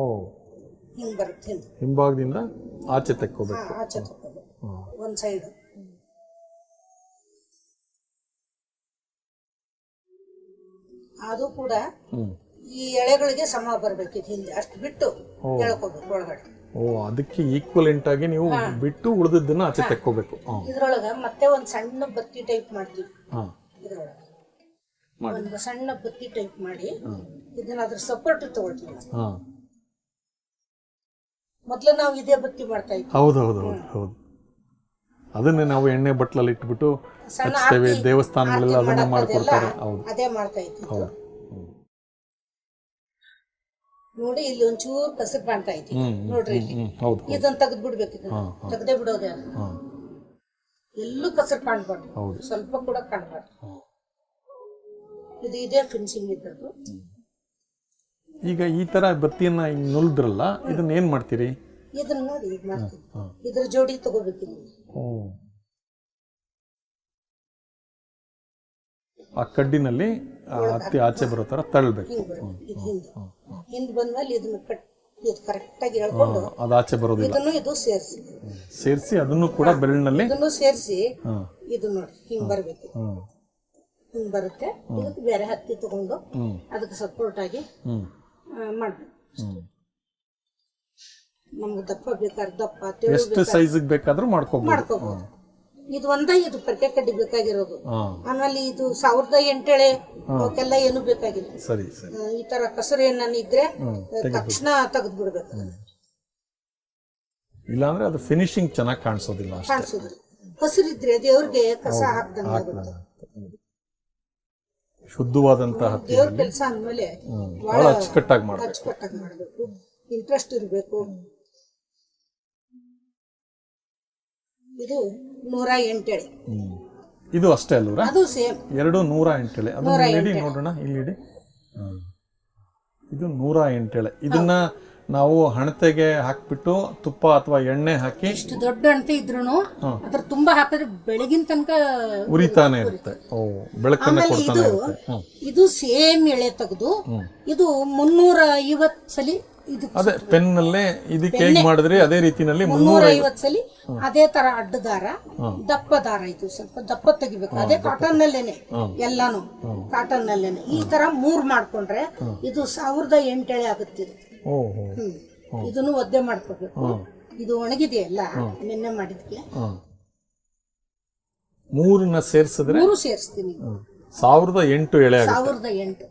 ಹಿಂಗ್ ಬರುತ್ತೆ ಹಿಂದೆ. ಹಿಂಭಾಗದಿಂದ ಆಚೆ ತೆಕ್ಕೋಬೇಕು. ಆಚೆ ತಗೋಬೇಕು ಒಂದ್ ಸೈಡ್ ಅದು ಕೂಡ ಹ್ಮ್. ಈ ಎಳೆಗಳಿಗೆ ಸಮ ಬರ್ಬೇಕು ಇದು ಹಿಂದೆ. ಅಷ್ಟು ಬಿಟ್ಟು ಎಳ್ಕೋಬೇಕು ಒಳಗಡೆ. ಓ ಅದಕ್ಕೆ ಈಕ್ವಲೆಂಟ್ ಆಗಿ ನೀವು ಬಿಟ್ಟು ಉಳಿದದ್ದನ್ನ ಆಚೆ ತಕ್ಕೋಬೇಕು. ಹಾ ಇದ್ರೊಳಗ ಮತ್ತೆ ಒಂದ್ ಸಣ್ಣ ಬತ್ತಿ ಟೈಪ್ ಮಾಡ್ತೀವಿ. ಹಾ. ಇದ್ರೊಳಗ. ಒಂದು ಸಣ್ಣ ಬುತ್ತಿ ಟೈಪ್ ಮಾಡಿ. ಇದನ್ನ ಅದ್ರ ಸಪೋರ್ಟ್ ತಗೊಳ್ತೀವಿ ನಾವು. ಹಾ. ಮೊದ್ಲು ನಾವು ಇದೇ ಬತ್ತಿ ಮಾಡ್ತಾ ಇದ್ವಿ. ಹೌದು ಹೌದು ಹೌದು. ಹೌದು ಅದನ್ನೇ ನಾವು ಎಣ್ಣೆ ಬಟ್ಲಲ್ಲಿ ಇಟ್ಬಿಟ್ಟು ಸಣ್ಣ ಹಚ್ತೇವೆ ಆರ್ತಿ- ದೇವಸ್ಥಾನಗಳೆಲ್ಲ ಆರ್ತಿ ಅದನ್ನೇ ಮಾಡಕ್ ಮಾಡ್ಕೊಡ್ತಾರೆ. ಹೌದು. ಅದೇ ಮಾಡ್ತಾ ಇದ್ವಿ. ಹೌದು ನೋಡಿ ಇಲ್ಲಿ ಒಂಚೂರು ಕಸರು ಕಾಣ್ತಾ ಐತಿ ಹ್ಮ್, ನೋಡ್ರಿ ಇಲ್ಲಿ. ಹ್ಮ್ ಹೌದು ಇದನ್ನ ತೆಗೆದ್ ಬಿಡ್ಬೇಕು ಇದನ್ನ ತೆಗ್ದೇ ಬಿಡೋದೇ. ಹಾ. ಎಲ್ಲೂ ಕಸರ್ ಕಾಣ್ಬಾರ್ದು ಹೌದು. ಸ್ವಲ್ಪ ಕೂಡ ಕಾಣ್ಬಾರ್ದು. ಇದು ಇದೇ ಫಿನಿಶಿಂಗ್ ಇದ್ದದ್ದು. ಈಗ ಈ ತರ ಬತ್ತಿಯನ್ನ ಹಿಂಗ್ ನುಲ್ದ್ರಲ್ಲ ಇದನ್ನ ಏನ್ ಮಾಡ್ತೀರಿ? ಇದನ್ನ ನೋಡಿ ಇದು ಮಾಡ್ತೀನಿ. ಇದ್ರ ಜೋಡಿ ತಗೋಬೇಕು ಇಲ್ಲಿ ಆ ಕಡ್ಡಿನಲ್ಲಿ ಆ ಹತ್ತಿ ಆಚೆ ಬರೋ ತರ ತಳ್ಬೇಕು. ಹಿಂಗ್ ಬರುತ್ತೆ ಇದು ಹಿಂದೆ. ಹಿಂದ್ ಬಂದ್ಮೇಲೆ ಇದನ್ನ ಕಟ್ ಇದು ಕರೆಕ್ಟಾಗಿ ಎಳ್ಕೊಂಡು ಅದು ಆಚೆ ಬರೋದಿಲ್ಲ. ಇದನ್ನು ಇದು ಸೇರಿಸಿ. ಸೇರಿಸಿ ಅದನ್ನು ಕೂಡ ಬೆರಳಿನಲ್ಲಿ ಇದನ್ನು ಸೇರಿಸಿ ಹಾ. ಇದು ನೋಡಿ ಹಿಂಗ್ ಬರ್ಬೇಕು. ಹ್ಮ್. ಬರುತ್ತೆ. ಇದಕ್ಕೆ ಬೇರೆ ಹತ್ತಿ ತಗೊಂಡು ಅದಕ್ಕೆ ಸಪೋರ್ಟ್ ಆಗಿ ಮಾಡ್ಬೇಕು. ನಮ್ಗೆ ದಪ್ಪ ಬೇಕಾದ್ರೆ ದಪ್ಪ ಎಷ್ಟು ಸೈಜ್ ಬೇಕಾದ್ರೂ ಮಾಡ್ಕೋಬಹುದು ಮಾಡ್ಕೋಬಹುದು ಇದು ಒಂದ ಇದು ಪರ್ಕೆ ಕಡ್ಡಿ ಬೇಕಾಗಿರೋದು. ಆಮೇಲೆ ಇದು ಸಾವಿರದ ಎಂಟೇಳೆ ಅವಕ್ಕೆಲ್ಲ ಏನು ಬೇಕಾಗಿಲ್ಲ. ಸರಿ ಸರಿ. ಈ ತರ ಕಸರು ಏನಾನ ಇದ್ರೆ ತಕ್ಷಣ ತೆಗೆದು ಬಿಡ್ಬೇಕು ಇಲ್ಲಾಂದ್ರೆ ಅದು ಫಿನಿಶಿಂಗ್ ಚೆನ್ನಾಗಿ ಕಾಣಿಸೋದಿಲ್ಲ ಕಾಣಿಸೋದಿಲ್ಲ. ಕಾಣಿಸೋದು ಹಸಿರಿದ್ರೆ ದೇವ್ರಿಗೆ ಕಸ ಹಾಕ್ದಂಗೆ. ಶುದ್ಧವಾದಂತಹ ದೇವ್ರ ಕೆಲಸ ಅಂದ್ಮೇಲೆ ಬಹಳ ಅಚ್ಚುಕಟ್ಟಾಗಿ ಮಾಡಬೇಕು. ಅಚ್ಚುಕಟ್ಟಾಗಿ ಮಾಡಬೇಕು. ಇಂಟ್ರೆಸ್ಟ್ ಇರಬೇಕು. ಇದು ನೂರ ಎಂಟೆಳೆ ಇದು ಅಷ್ಟೇ ಅಲ್ವರಾ ಅದು ಸೇಮ್. ಎರಡು ನೂರ ಎಂಟೆಳೆ ಅದನ್ನ ಇಡಿ ನೋಡೋಣ ಇಲ್ಲಿ ಇಡಿ ಇದು ನೂರ ಎಂಟೆಳೆ ಇದನ್ನ ನಾವು ಹಣತೆಗೆ ಹಾಕ್ಬಿಟ್ಟು ತುಪ್ಪ ಅಥವಾ ಎಣ್ಣೆ ಹಾಕಿ ಎಷ್ಟು ದೊಡ್ಡ ಅಣತೆ ಇದ್ರು ಅದ್ರ ತುಂಬಾ ಹಾಕಿದ್ರೆ ಬೆಳಗಿನ ತನಕ ಉರಿತಾನೆ ಇರುತ್ತೆ. ಬೆಳಕನ್ನ ಕೊಡ್ತಾನೆ ಇದು ಇರುತ್ತೆ. ಇದು ಸೇಮ್ ಎಳೆ ತೆಗೆದು ಇದು ಮುನ್ನೂರ ಐವತ್ ಸಲಿ ಅದೇ ಅದೇ ಪೆನ್ನಲ್ಲೇ ಇದಕ್ಕೆ ಹೇಗ್ ಮಾಡಿದ್ರಿ ಅದೇ ರೀತಿನಲ್ಲಿ ಮುನ್ನೂರ ಐವತ್ ಸಲಿ ಅದೇ ತರ ಅಡ್ಡ ದಾರ ದಪ್ಪ ದಾರ ಇದು ಸ್ವಲ್ಪ ದಪ್ಪ ತೆಗಿಬೇಕು. ಅದೇ ಕಾಟನ್ ನಲ್ಲೇನೆ ಎಲ್ಲಾನು. ಕಾಟನ್ ನಲ್ಲೇನೆ. ಈ ತರ ಮೂರ್ ಮಾಡ್ಕೊಂಡ್ರೆ ಇದು ಸಾವಿರದ ಎಂಟೇಳೆ ಆಗುತ್ತೆ ಇದನ್ನು ಒದ್ದೆ ಮಾಡ್ಕೋಬೇಕು. ಇದು ಒಣಗಿದೆಯಲ್ಲ ನಿನ್ನೆ ಮಾಡಿದ್ಕೆ. ಮೂರನ್ನ ಸೇರ್ಸಿದ್ರೆ? ಮೂರು ಸೇರಿಸ್ತೀನಿ. ಸಾವಿರದ ಎಂಟು ಎಳೆ ಸಾವಿರದ ಎಂಟು.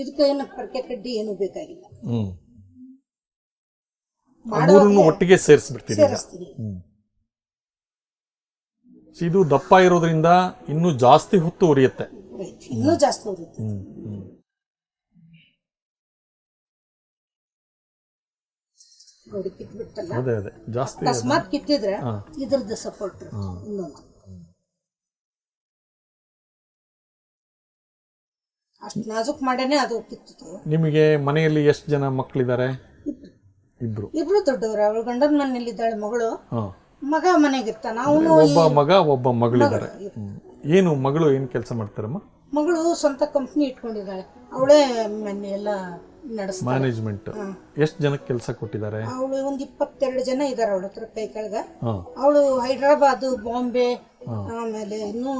ಇದಕ್ಕೆ ಏನು ಪರ್ಕೆ ಕಡ್ಡಿ ಏನು ಬೇಕಾಗಿಲ್ಲ. ಮೂರನ್ನು ಒಟ್ಟಿಗೆ ಸೇರಿಸ್ಬಿಡ್ತೀನಿ ಇದು ದಪ್ಪ ಇರೋದ್ರಿಂದ ಇನ್ನೂ ಜಾಸ್ತಿ ಹೊತ್ತು ಉರಿಯುತ್ತೆ. ಇನ್ನೂ ಜಾಸ್ತಿ ಹ್ಮ್ ನೋಡಿ ಕಿತ್ಬಿಟ್ಟಲ್ಲ. ಅದೇ ಅದೇ. ಜಾಸ್ತಿ ಅಕಸ್ಮಾತ್ ಕಿತ್ತಿದ್ರೆ ಇದ್ರದ್ದು ಸಪೋರ್ಟ್ ಇನ್ನೊಂದು. ಅಷ್ಟು ನಾಜುಕ್ ಮಾಡೇನೆ ಅದು ಕಿತ್ತಿತು ನಿಮಗೆ ಮನೆಯಲ್ಲಿ ಎಷ್ಟು ಜನ ಮಕ್ಕಳಿದ್ದಾರೆ ಇಬ್ರು. ಇಬ್ರು. ದೊಡ್ಡವರು. ಅವಳು ಗಂಡನ ಮನೇಲಿದ್ದಾಳೆ ಮಗಳು. ಮಗ ಮನೆಗಿರ್ತಾನ. ಅವನು ಒಬ್ಬ ಮಗ ಒಬ್ಬ ಮಗಳಿದ್ದಾರೆ. ಏನು ಮಗಳು ಏನ್ ಕೆಲಸ ಮಾಡ್ತಾರಮ್ಮ? ಮಗಳು ಸ್ವಂತ ಕಂಪ್ನಿ ಇಟ್ಕೊಂಡಿದ್ದಾಳೆ. ಅವಳೇ ಮೊನ್ನೆ ಎಲ್ಲ ನಡೆಸ್ತಾರೆ. ಮ್ಯಾನೇಜ್ಮೆಂಟ್ ಎಷ್ಟು ಜನಕ್ಕೆ ಕೆಲಸ ಕೊಟ್ಟಿದ್ದಾರೆ? ಅವಳು ಒಂದ್ ಇಪ್ಪತ್ತೆರಡು ಜನ ಇದಾರೆ ಅವಳ ಹತ್ರ ಕೈ ಕೆಳಗ. ಹಾಂ. ಅವಳು ಹೈದ್ರಾಬಾದ್ ಬಾಂಬೆ ಆಮೇಲೆ ಇನ್ನೂ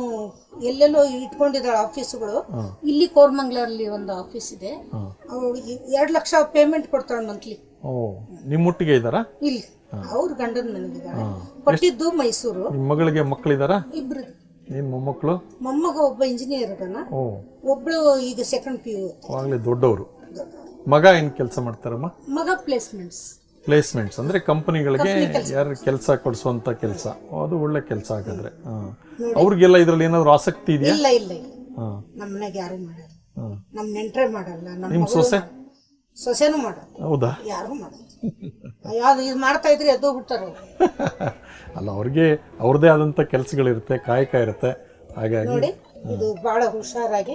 ಎಲ್ಲೆಲ್ಲೋ ಇಟ್ಕೊಂಡಿದ್ದಾಳೆ ಆಫೀಸ್ಗಳು ಇಲ್ಲಿ ಕೋರ್ಮಂಗ್ಲಲ್ಲಿ ಒಂದು ಆಫೀಸ್ ಇದೆ. ಅವಳಿಗೆ ಎರಡು ಲಕ್ಷ ಪೇಮೆಂಟ್ ಕೊಡ್ತಾಳೆ ಮಂತ್ಲಿ ಓ ನಿಮ್ಮೊಟ್ಟಿಗೆ ಇದಾರ ಇಲ್ಲಿ. ಅವ್ರ ಗಂಡನ ಮನೆಗಿದ್ದಾಳೆ ಕೊಟ್ಟಿದ್ದು ಮೈಸೂರು. ನಿಮ್ಮ ಮಗಳಿಗೆ ಮಕ್ಕಳಿದ್ದಾರಾ ಇಬ್ರು ನಿಮ್ಮ ಮೊಮ್ಮಕ್ಕಳು ಮೊಮ್ಮಗ ಒಬ್ಬ ಇಂಜಿನಿಯರ್ ಅದನ್ನ ಓ. ಒಬ್ಳು ಈಗ ಸೆಕೆಂಡ್ ಪಿ ಯು ಅವಾಗಲೇ ದೊಡ್ಡವರು. ಮಗ ಏನು ಕೆಲಸ ಮಾಡ್ತಾರಮ್ಮ? ಮಗ ಪ್ಲೇಸ್ಮೆಂಟ್ಸ್ ಪ್ಲೇಸ್ಮೆಂಟ್ಸ್ ಅಂದ್ರೆ ಕಂಪನಿಗಳಿಗೆ ಯಾರು ಕೆಲಸ ಕೊಡಿಸುವಂತ ಕೆಲಸ. ಅದು ಒಳ್ಳೆ ಕೆಲಸ ಹಾಗಾದ್ರೆ. ಅವ್ರಿಗೆಲ್ಲ ಇದ್ರಲ್ಲಿ ಏನಾದ್ರು ಆಸಕ್ತಿ ಇದೆಯಾ? ಇಲ್ಲ ಇಲ್ಲ ಇಲ್ಲ. ಹಾಂ. ಯಾರು ಮಾಡಲ್ಲ. ನಮ್ಮ ನಮ್ ನೆಂಟ್ರೆ ಮಾಡಲ್ಲ. ನಮ್ಮ ನಿಮ್ಮ ಸೊಸೆ? ಸೊಸೆನೂ ಮಾಡೋದು ಹೌದಾ? ಯಾರು ಮಾಡೋದು ಯಾವ್ದು ಇದು ಮಾಡ್ತಾ ಇದ್ರೆ ಎದ್ದು ಬಿಡ್ತಾರೆ. ಅಲ್ಲ ಅವ್ರಿಗೆ ಅವ್ರದೇ ಆದಂಥ ಕೆಲಸಗಳಿರುತ್ತೆ ಕಾಯಕ ಇರುತ್ತೆ. ಹಾಗಾಗಿ ನೋಡಿ ಇದು ಬಹಳ ಹುಷಾರಾಗಿ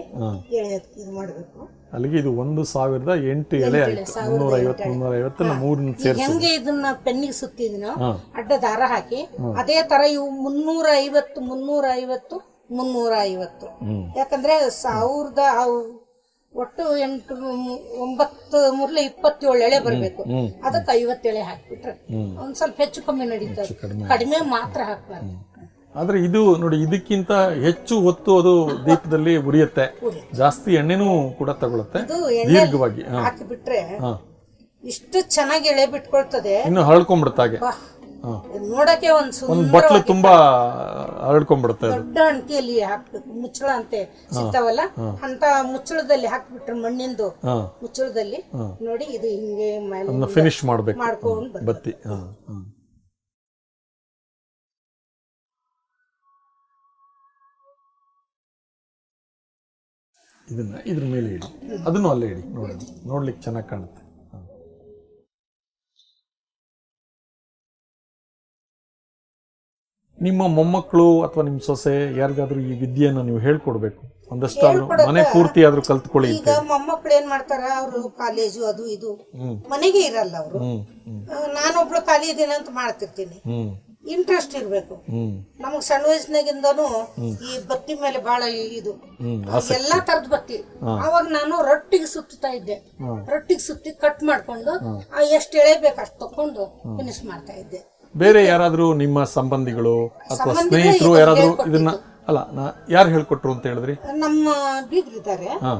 ಎಳೆಯೋದು ಇದು ಮಾಡಬೇಕು. ಅಲ್ಲಿಗೆ ಇದು ಒಂದು ಸಾವಿರದ ಎಂಟು ಎಳೆ ಆಯ್ತು. ಮುನ್ನೂರ ಐವತ್ತು ಮುನ್ನೂರ ಮೂರನ್ನ ಸೇರಿಸಿ ಹೆಂಗೆ ಇದನ್ನ ಪೆನ್ನಿಗೆ ಸುತ್ತಿದ್ವಿ ಹಾಂ. ಅಡ್ಡ ದಾರ ಹಾಕಿ ಅದೇ ತರ ಇವು ಮುನ್ನೂರ ಐವತ್ತು ಮುನ್ನೂರ ಐವತ್ತು ಮುನ್ನೂರ ಐವತ್ತು ಯಾಕಂದ್ರೆ ಸಾವಿರದ ಅವು ಒಟ್ಟು ಎಂಟು ಒಂಬತ್ತು ಮೂರ್ಲೆ ಇಪ್ಪತ್ತೇಳು ಎಳೆ ಬರ್ಬೇಕು. ಅದಕ್ಕೆ ಐವತ್ತು ಎಳೆ ಹಾಕ್ಬಿಟ್ರೆ. ಒಂದ್ ಸ್ವಲ್ಪ ಹೆಚ್ಚು ಕಮ್ಮಿ ನಡೀತದೆ. ಕಡಿಮೆ. ಮಾತ್ರ ಹಾಕ್ಬಾರ್ದು. ಆದ್ರೆ ಇದು ನೋಡಿ ಇದಕ್ಕಿಂತ ಹೆಚ್ಚು ಹೊತ್ತು ಅದು ದೀಪದಲ್ಲಿ ಉರಿಯುತ್ತೆ. ಜಾಸ್ತಿ ಎಣ್ಣೆನೂ ಕೂಡ ತಗೊಳುತ್ತೆ. ದೀರ್ಘವಾಗಿ ಹಾಕಿಬಿಟ್ರೆ ಇಷ್ಟು ಚೆನ್ನಾಗಿ ಎಳೆ ಬಿಟ್ಕೊಳ್ತದೆ. ಇನ್ನು ಹರಳ್ಕೊಂಡ್ಬಿಡುತ್ತೆ ಹಾಗೆ ವಾ, ಹಾ ಇದು ನೋಡಕ್ಕೆ ಒಂದ್ ಒಂದು ಬಟ್ಲು ತುಂಬಾ ಹರಡ್ಕೊಂಡ್ಬಿಡುತ್ತೆ ಅದು. ದೊಡ್ಡ ಅಣಕೆಯಲ್ಲಿ ಹಾಕ್ಬೇಕು. ಮುಚ್ಚಳ ಅಂತೆ ಸಿಗ್ತಾವಲ್ಲ? ಅಂತ ಮುಚ್ಚಳದಲ್ಲಿ ಹಾಕ್ಬಿಟ್ರೆ ಮಣ್ಣಿಂದು ಹಾ. ಮುಚ್ಚಳದಲ್ಲಿ ನೋಡಿ ಇದು ಹಿಂಗೆ ಮೇಲೆ ಅದನ್ನ ಫಿನಿಶ್ ಮಾಡ್ಬೇಕು. ಮಾಡ್ಕೊಂಡು. ಬತ್ತಿ. ಹಾ. ಹಾ. ಇದನ್ನ ಇದ್ರ ಮೇಲೆ ಇಡಿ. ಅದನ್ನು ಅಲ್ಲೇ ಇಡಿ. ನೋಡಿ. ನೋಡ್ಲಿಕ್ಕೆ ಚೆನ್ನಾಗಿ ಕಾಣುತ್ತೆ. ನಿಮ್ಮ ಮೊಮ್ಮಕ್ಕಳು ಅಥವಾ ನಿಮ್ಮ ಸೊಸೆ ಯಾರಿಗಾದ್ರೂ ಈ ವಿದ್ಯೆಯನ್ನು ನೀವು ಹೇಳ್ಕೊಡ್ಬೇಕು? ಒಂದಷ್ಟು ಮನೆ ಪೂರ್ತಿ ಆದ್ರೂ ಕಲ್ತ್ಕೊಳ್ಳಿ ಈಗ ಮೊಮ್ಮಕ್ಳು ಏನ್ ಮಾಡ್ತಾರ? ಅವರು ಕಾಲೇಜು ಅದು ಇದು. ಹ್ಮ್. ಮನೆಗೆ ಇರಲ್ಲ ಅವರು. ಹ್ಮ್ ಹ್ಮ್. ನಾನೊಬ್ಳು ಖಾಲಿ ಇದೀನಿ ಅಂತ ಮಾಡ್ತಿರ್ತೀನಿ. ಹ್ಮ್. ಇಂಟ್ರೆಸ್ಟ್ ಇರ್ಬೇಕು. ಹ್ಮ್. ನಮಗ್ ಸಣ್ಣ ವಯಸ್ಸಿನಾಗಿಂದನು ಈ ಬತ್ತಿ ಮೇಲೆ ಬಹಳ ಇದು. ಹ್ಮ್ ಎಲ್ಲಾ ತರದ ಬತ್ತಿ. ಅವಾಗ ನಾನು ರೊಟ್ಟಿಗೆ ಸುತ್ತಾ ಇದ್ದೆ. ಹ್ಮ್. ರೊಟ್ಟಿಗೆ ಸುತ್ತಿ ಕಟ್ ಮಾಡ್ಕೊಂಡು ಆ ಎಷ್ಟು ಎಳೆಬೇಕು ಅಷ್ಟು ತಕೊಂಡು ಫಿನಿಶ್ ಮಾಡ್ತಾ ಇದ್ದೆ. ಬೇರೆ ಯಾರಾದರೂ ನಿಮ್ಮ ಸಂಬಂಧಿಗಳು ಅಥವಾ ಸ್ನೇಹಿತರು ಯಾರಾದರೂ ಇದನ್ನ ಅಲ್ಲ ನಾ ಯಾರು ಹೇಳ್ಕೊಟ್ರು ಅಂತ ಹೇಳಿದ್ರಿ? ನಮ್ಮ ಬೀಗರು ಹಾ.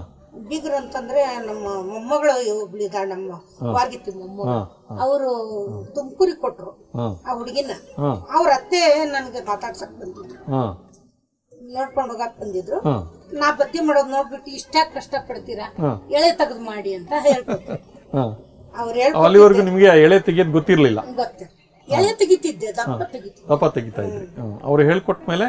ಬೀಗರು ಅಂತಂದ್ರೆ ನಮ್ಮ ಮೊಮ್ಮಗಳು ಒಬ್ಳಿದಾಳ ನಮ್ಮ ವಾರ್ಗಿತ್ತಿ ಮೊಮ್ಮಗಳು. ಹಾ ಅವರು ತುಮಕೂರಿಗೆ ಕೊಟ್ರು ಆ ಹುಡುಗಿನ. ಅವ್ರ ಅತ್ತೆ ನನಗೆ ಮಾತಾಡ್ಸಕ್ ಬಂದಿದ್ರು. ನೋಡ್ಕೊಂಡು ಹೋಗಕ್ ಬಂದಿದ್ರು. ನಾ ಬತ್ತಿ ಮಾಡೋದ್ ನೋಡ್ಬಿಟ್ಟು ಇಷ್ಟ ಕಷ್ಟ ಪಡ್ತೀರಾ ಎಳೆ ತೆಗೆದು ಮಾಡಿ ಅಂತ ಹೇಳ್ಕೊಟ್ರು. ಅವ್ರು ಅಲ್ಲಿವರೆಗೂ ನಿಮಗೆ ಎಳೆ ತೆಗಿಯೋದು ಗೊತ್ತಿರ್ಲಿಲ್ಲ. ಗೊತ್ತಿಲ್ಲ ಎಳೆ ತೆಗಿತಿದ್ದೆ ದಪ್ಪ ತೆಗಿತಿದ್ದೆ. ದಪ್ಪ ತೆಗಿತಾ ಇದ್ರಿ. ಅವ್ರು ಹೇಳ್ಕೊಟ್ಟ ಮೇಲೆ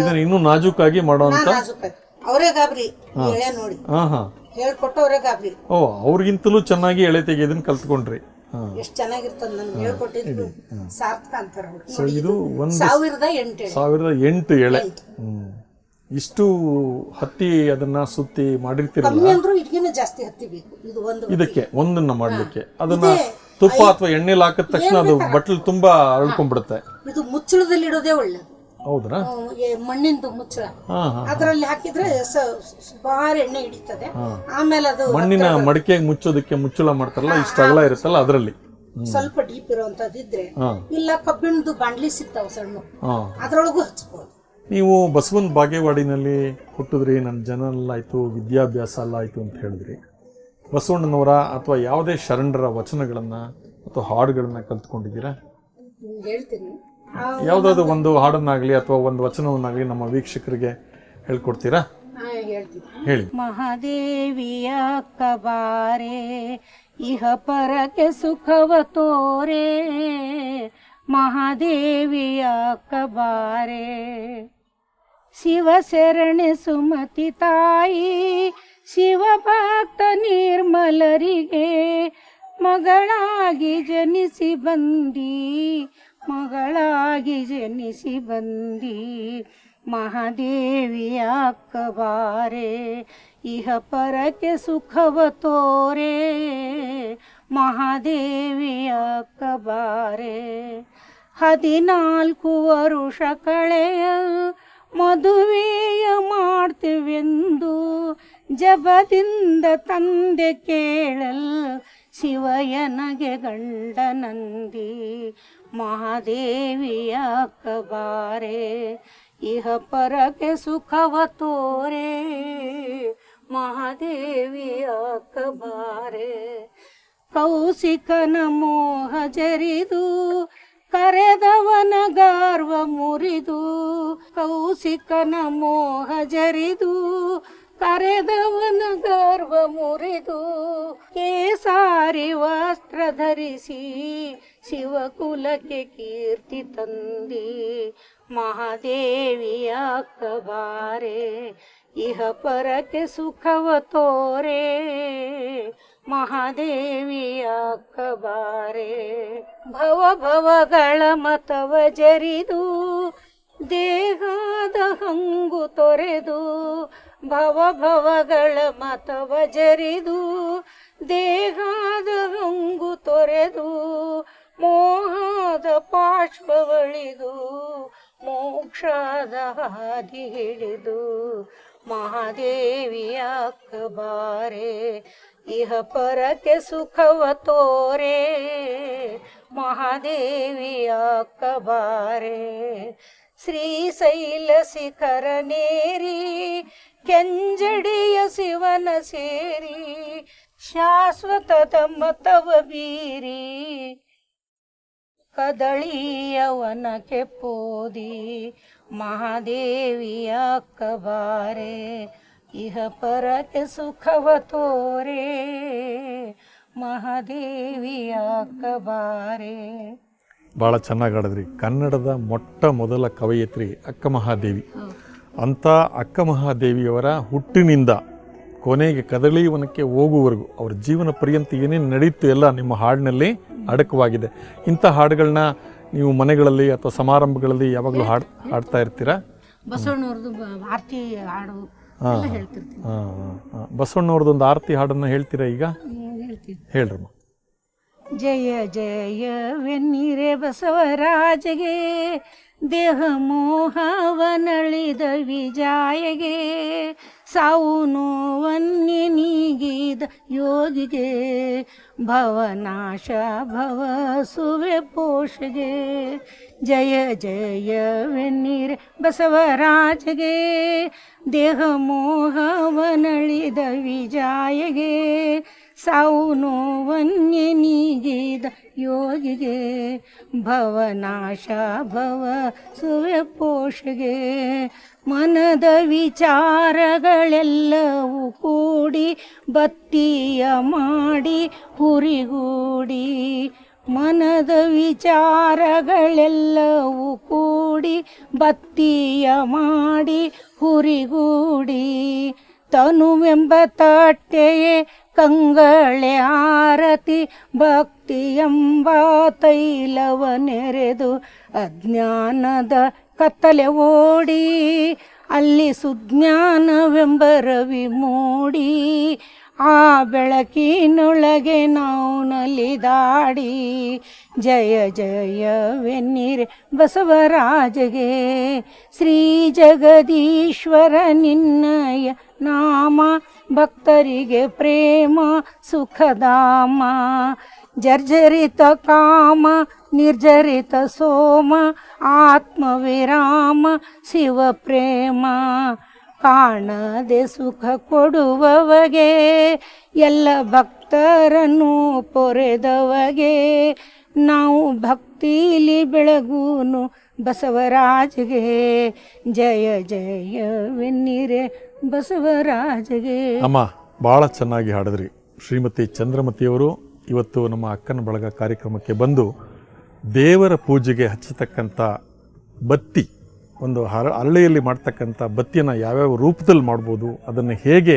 ಇದನ್ನ ಇನ್ನೂ ನಾಜೂಕಾಗಿ ಮಾಡೋಂತ ನಾಜೂಕಾಗಿ. ಅವರೇ ಗಾಬ್ರಿ ಎಳೆ ನೋಡಿ. ಹಾ ಹಾ. ಹೇಳ್ಕೊಟ್ಟು ಅವರೇ ಗಾಬ್ರಿ. ಓ ಅವ್ರಿಗಿಂತಲೂ ಚೆನ್ನಾಗಿ ಎಳೆ ತೆಗೆಯೋದನ್ನ ಕಲ್ತ್ಕೊಂಡ್ರಿ. ಹಾ. ಎಷ್ಟ್ ಚೆನ್ನಾಗಿರ್ತದ ನನ್ಗೆ ಹೇಳ್ಕೊಟ್ಟಿದ್ರು ಸಾರ್ಥಕ ಅಂತಾರ ಅವ್ರು. ಸೊ ಇದು ಒಂದು ಸಾವಿರದ ಎಂಟು ಎಳೆ. ಸಾವಿರದ ಎಂಟು ಎಳೆ. ಹ್ಮ್. ಇಷ್ಟು ಹತ್ತಿ ಅದನ್ನ ಸುತ್ತಿ ಮಾಡಿರ್ತಿರಲ್ಲ? ಕಮ್ಮಿ ಅಂದ್ರೂ ಇದಕ್ಕಿಂತ ಜಾಸ್ತಿ ಹತ್ತಿಬೇಕು ಇದು ಒಂದು ಇದಕ್ಕೆ ಒಂದನ್ನ ಮಾಡ್ಲಿಕ್ಕೆ. ಅದನ್ನ ತುಪ್ಪ ಅಥವಾ ಎಣ್ಣೆ ಹಾಕಿದ ತಕ್ಷಣ ಅದು ಬಟ್ಲು ತುಂಬಾ ಅರಳ್ಕೊಂಡ್ಬಿಡುತ್ತೆ. ಇದು ಮುಚ್ಚಳದಲ್ಲಿ ಇಡೋದೇ ಒಳ್ಳೇದು ಹೌದ್ರಾ? ಹ್ಮ್, ಮಣ್ಣಿಂದು ಮುಚ್ಚಳ. ಅದ್ರಲ್ಲಿ ಹಾಕಿದ್ರೆ ಸುಮಾರು ಎಣ್ಣೆ ಹಿಡಿತದೆ. ಆಮೇಲೆ ಅದು ಮಣ್ಣಿನ ಮಡಿಕೆ ಮುಚ್ಚೋದಕ್ಕೆ ಮುಚ್ಚಳ ಮಾಡ್ತಾರಲ್ಲ ಇಷ್ಟ ಅಗಲ ಇರುತ್ತಲ್ಲ ಅದರಲ್ಲಿ. ಸ್ವಲ್ಪ ಡೀಪ್ ಇರುವಂತದ್ದು ಇದ್ರೆ ಇಲ್ಲ ಕಬ್ಬಿಣದು ಬಾಂಡ್ಲಿ ಸಿಗ್ತಾವ ಸಣ್ಣ. ಅದ್ರೊಳಗೂ ಹಚ್ಬೋದು. ನೀವು ಬಸವನ್ ಬಾಗೇವಾಡಿನಲ್ಲಿ ಹುಟ್ಟಿದ್ರಿ ನನ್ನ ಜನ ಎಲ್ಲ ಆಯ್ತು ವಿದ್ಯಾಭ್ಯಾಸ ಎಲ್ಲ ಆಯ್ತು ಅಂತ ಹೇಳಿದ್ರಿ. ಬಸವಣ್ಣನವರ ಅಥವಾ ಯಾವುದೇ ಶರಣರ ವಚನಗಳನ್ನು ಅಥವಾ ಹಾಡುಗಳನ್ನು ಕಲ್ತ್ಕೊಂಡಿದ್ದೀರಾ? ಯಾವುದಾದ್ರು ಒಂದು ಹಾಡನ್ನಾಗ್ಲಿ ಅಥವಾ ಒಂದು ವಚನವನ್ನಾಗಲಿ ನಮ್ಮ ವೀಕ್ಷಕರಿಗೆ ಹೇಳ್ಕೊಡ್ತೀರಾ? ಹೇಳಿ. ಮಹಾದೇವಿಯ ಕಬಾರೆ ಇಹ ಪರಕ್ಕೆ ಸುಖವ ತೋರೆ ಮಹಾದೇವಿಯ ಕಬಾರೆ. ಶಿವ ಶರಣೆ ಸುಮತಿ ತಾಯಿ ಶಿವ ಭಕ್ತ ನಿರ್ಮಲರಿಗೆ ಮಗಳಾಗಿ ಜನಿಸಿ ಬಂದಿ, ಮಗಳಾಗಿ ಜನಿಸಿ ಬಂದಿ. ಮಹಾದೇವಿಯ ಅಕ್ಕಬಾರೆ ಇಹ ಪರಕ್ಕೆ ಸುಖವ ತೋರೆ. ಮಹಾದೇವಿಯ ಅಕ್ಕಬಾರೆ ಹದಿನಾಲ್ಕು ವರುಷ ಕಳೆಯ ಮದುವೆಯ ಮಾಡ್ತೀವೆಂದು ಜಬದಿಂದ ತಂದೆ ಕೇಳಲ್ ಶಿವಯನಗೆ ಗಂಡ ನಂದಿ, ಮಹಾದೇವಿಯ ಕಬಾರೆ, ಇಹ ಪರಕ್ಕೆ ಸುಖವ ತೋರೆ, ಮಹಾದೇವಿಯ ಕಬಾರೆ. ಕೌಶಿಕನ ಮೋಹ ಜರಿದು, ಕರೆದವನ ಗಾರ್ವ ಮುರಿದು, ಕೌಶಿಕನ ಮೋಹ ಜರಿದು ಕರೆದವನ ಗರ್ವ ಮುರಿದು ಕೇಸಾರಿ ವಸ್ತ್ರ ಧರಿಸಿ ಶಿವಕುಲಕ್ಕೆ ಕೀರ್ತಿ ತಂದಿ ಮಹಾದೇವಿಯ ಕಬಾರೆ ಇಹ ಪರಕ್ಕೆ ಸುಖವ ತೋರೆ, ಮಹಾದೇವಿಯ ಕಬಾರೆ ಭವ ಭವಗಳ ಮತವ ಜರಿದು, ದೇಹದ ಹಂಗು ತೊರೆದು ಭವ ಭವಗಳ ಮತವ ಜರಿದು, ದೇಹದ ರಂಗು ತೊರೆದು, ಮೋಹದ ಪಾಶ್ವಳಿದು ಮೋಕ್ಷದ ಹಾದಿ ಹಿಡಿದು, ಮಹಾದೇವಿಯ ಕಬಾರೆ ಇಹ ಪರಕ್ಕೆ ಸುಖವ ತೋರೆ, ಮಹಾದೇವಿಯ ಕಬಾರೆ ಶಿಖರ ಶಿಖರನೇರಿ ಕೆಂಜಡಿಯ ಶಿವನ ಸೇರಿ ಶಾಶ್ವತ ತಮ್ಮ ತವ ಬೀರಿ ಕದಳಿಯವನ ಕೆಪ್ಪೋದಿ ಮಹಾದೇವಿಯ ಕಬಾರೆ ಇಹ ಪರಕ್ಕೆ ಸುಖವ ತೋರೆ ಮಹಾದೇವಿಯ ಕಬಾರೆ. ಭಾಳ ಚೆನ್ನಾಗಿ ಹಾಡಿದ್ರಿ. ಕನ್ನಡದ ಮೊಟ್ಟ ಮೊದಲ ಕವಯಿತ್ರಿ ಅಕ್ಕ ಮಹಾದೇವಿ. ಅಂಥ ಅಕ್ಕ ಮಹಾದೇವಿಯವರ ಹುಟ್ಟಿನಿಂದ ಕೊನೆಗೆ ಕದಳೀವನಕ್ಕೆ ಹೋಗುವವರೆಗೂ ಅವರ ಜೀವನ ಪರ್ಯಂತ ಏನೇನು ನಡೀತು ಎಲ್ಲ ನಿಮ್ಮ ಹಾಡಿನಲ್ಲಿ ಅಡಕವಾಗಿದೆ. ಇಂಥ ಹಾಡುಗಳನ್ನ ನೀವು ಮನೆಗಳಲ್ಲಿ ಅಥವಾ ಸಮಾರಂಭಗಳಲ್ಲಿ ಯಾವಾಗಲೂ ಹಾಡ್ ಹಾಡ್ತಾ ಇರ್ತೀರಾ? ಬಸವಣ್ಣವ್ರದ್ದು ಆರತಿ ಹಾಡು ಹಾಂ ಹಾಂ. ಬಸವಣ್ಣವ್ರದ್ದೊಂದು ಆರತಿ ಹಾಡನ್ನು ಹೇಳ್ತೀರಾ ಈಗ? ಹೇಳ್ರಿ ಜಯ ಜಯ ವೆನ್ನಿರೆ ಬಸವರಾಜಗೆ ದೇಹ ಮೋಹವನಳಿದ ವಿಜಾಯಗೆ ಸಾವು ನೋವನ್ನಿ ನೀಗಿದ ಯೋಗಿಗೆ ಭವನಾಶ ಭವ ಸುವೆ ಪೋಷಗೆ ಜಯ ಜಯವೆನ್ನಿರೆ ಬಸವರಾಜಗೆ ದೇಹ ಮೋಹವನಳಿದ ವಿಜಾಯಗೆ ಸಾವು ಯೋಗಿಗೆ ಭವನಾಶ ಭವ ಸುವೆಪೋಷಗೆ. ಮನದ ವಿಚಾರಗಳೆಲ್ಲವೂ ಕೂಡಿ ಬತ್ತಿಯ ಮಾಡಿ ಹುರಿಗೂಡಿ, ಮನದ ವಿಚಾರಗಳೆಲ್ಲವೂ ಕೂಡಿ ಬತ್ತಿಯ ಮಾಡಿ ಹುರಿಗೂಡಿ. ತನುವೆಂಬ ತಟ್ಟೆಯೇ ಕಂಗಳೆ ಆರತಿ ಭಕ್ತಿಯೆಂಬ ತೈಲವ ನೆರೆದು ಅಜ್ಞಾನದ ಕತ್ತಲೆ ಓಡಿ, ಅಲ್ಲಿ ಸುಜ್ಞಾನವೆಂಬ ರವಿ ಮೂಡಿ ಆ ಬೆಳಕಿನೊಳಗೆ ನಾವು ನಲಿದಾಡಿ. ಜಯ ಜಯವೆನ್ನಿರೆ ಬಸವರಾಜಗೆ, ಶ್ರೀ ಜಗದೀಶ್ವರ ನಿನ್ನಯ ನಾಮ, ಭಕ್ತರಿಗೆ ಪ್ರೇಮ, ಸುಖಧಾಮ, ಜರ್ಜರಿತ ಕಾಮ, ನಿರ್ಜರಿತ ಸೋಮ ಆತ್ಮವಿರಾಮ ಶಿವ ಪ್ರೇಮ. ಕಾಣದೆ ಸುಖ ಕೊಡುವವಗೆ, ಎಲ್ಲ ಭಕ್ತರನ್ನು ಪೊರೆದವಗೆ. ನಾವು ಭಕ್ತಿಲಿ ಬೆಳಗೂನು ಬಸವರಾಜಗೆ ಜಯ ಜಯ ಜಯವೆನ್ನಿರೆ ಬಸವರಾಜಗೆ. ಅಮ್ಮ ಭಾಳ ಚೆನ್ನಾಗಿ ಹಾಡಿದ್ರಿ. ಶ್ರೀಮತಿ ಚಂದ್ರಮತಿಯವರು ಇವತ್ತು ನಮ್ಮ ಅಕ್ಕನ ಬಳಗ ಕಾರ್ಯಕ್ರಮಕ್ಕೆ ಬಂದು ದೇವರ ಪೂಜೆಗೆ ಹಚ್ಚತಕ್ಕಂಥ ಬತ್ತಿ, ಒಂದು ಹರ ಹಳ್ಳಿಯಲ್ಲಿ ಮಾಡ್ತಕ್ಕಂಥ ಬತ್ತಿಯನ್ನು ಯಾವ್ಯಾವ ರೂಪದಲ್ಲಿ ಮಾಡ್ಬೋದು, ಅದನ್ನು ಹೇಗೆ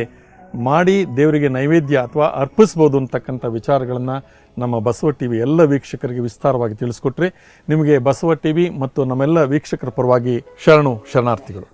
ಮಾಡಿ ದೇವರಿಗೆ ನೈವೇದ್ಯ ಅಥವಾ ಅರ್ಪಿಸ್ಬೋದು ಅಂತಕ್ಕಂಥ ವಿಚಾರಗಳನ್ನು ನಮ್ಮ ಬಸವ ಟಿ ವಿ ಎಲ್ಲ ವೀಕ್ಷಕರಿಗೆ ವಿಸ್ತಾರವಾಗಿ ತಿಳಿಸ್ಕೊಟ್ರಿ ನಿಮಗೆ ಬಸವ ಟಿ ವಿ ಮತ್ತು ನಮ್ಮೆಲ್ಲ ವೀಕ್ಷಕರ ಪರವಾಗಿ ಶರಣು, ಶರಣಾರ್ಥಿಗಳು.